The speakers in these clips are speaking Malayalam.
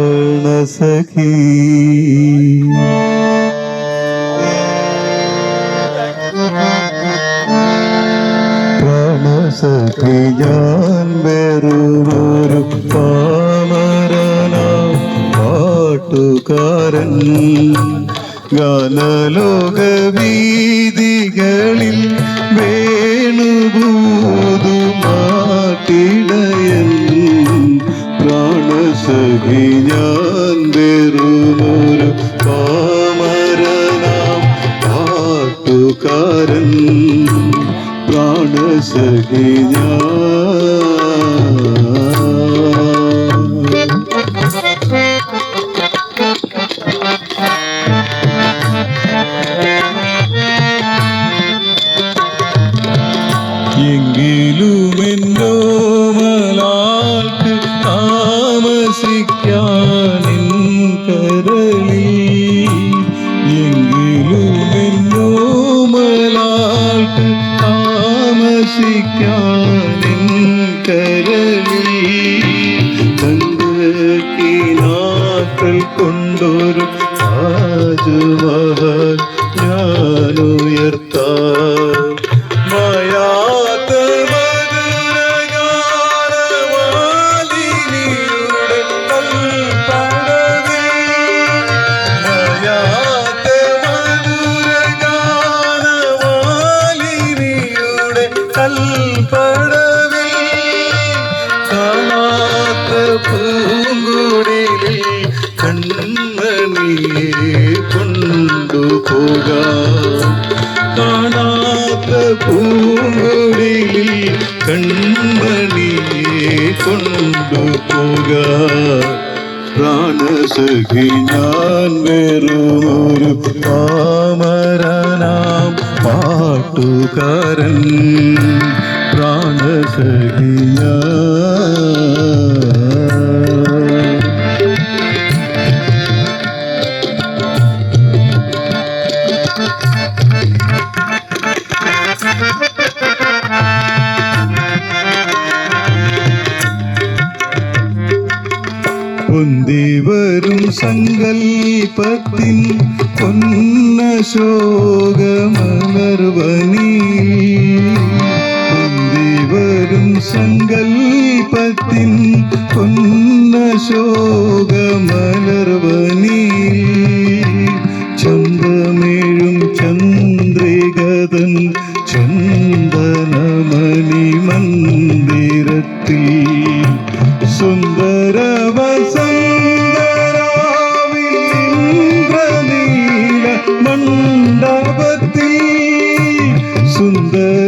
പ്രാണസഖി പ്രാണസഖി ഞാൻ വെറുമൊരു പാമരന. പാട്ടുകാരൻ ഗാനലോക വീതികളിൽ വേണുഭൂതു മാട്ടിടയൻ ഞാൻ വെറുമൊരു പാട്ടുകാരൻ പ്രാണസഖി ഞാൻ താമസിക്കാനിൻ കരളി തങ്കക്കിനാക്കൾ കൊണ്ടൊരു താജ്മഹൽ ഞാനുയർത്താം. കൽപ്പടവിൽ കാണാത്ത പൂങ്കുടിലിൽ കൺമണിയെ കൊണ്ടുപോകാം. കാണാത്ത പൂങ്കുടിലിൽ കൺമണിയെ കൊണ്ടുപോകാം. പ്രാണസഖി ഞാൻ വെറുമൊരു പാമരനാം പാട്ടുകാരൻ പ്രാണസഖി ഞാൻ പൊന്തി സങ്കൽപ്പത്തിൻ പൊന്ന ശോകമലർവനി പൊന്തി സങ്കൽപ്പത്തിൻ പൊന്ന ശോകമലർവനി ചന്ദമേഴും ചന്ദ്രികതൻ ചന്ദനമണി മന്ദിരത്തിൽ. സുന്ദര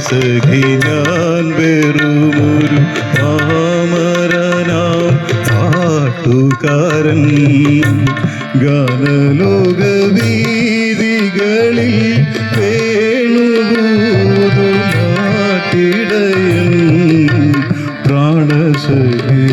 പ്രാണസഖി ഞാൻ വെറുമൊരു പാമരനാം പാട്ടുകാരൻ ഗാനലോക വീതികളിൽ നാട്ടിടയൻ പ്രാണസഖി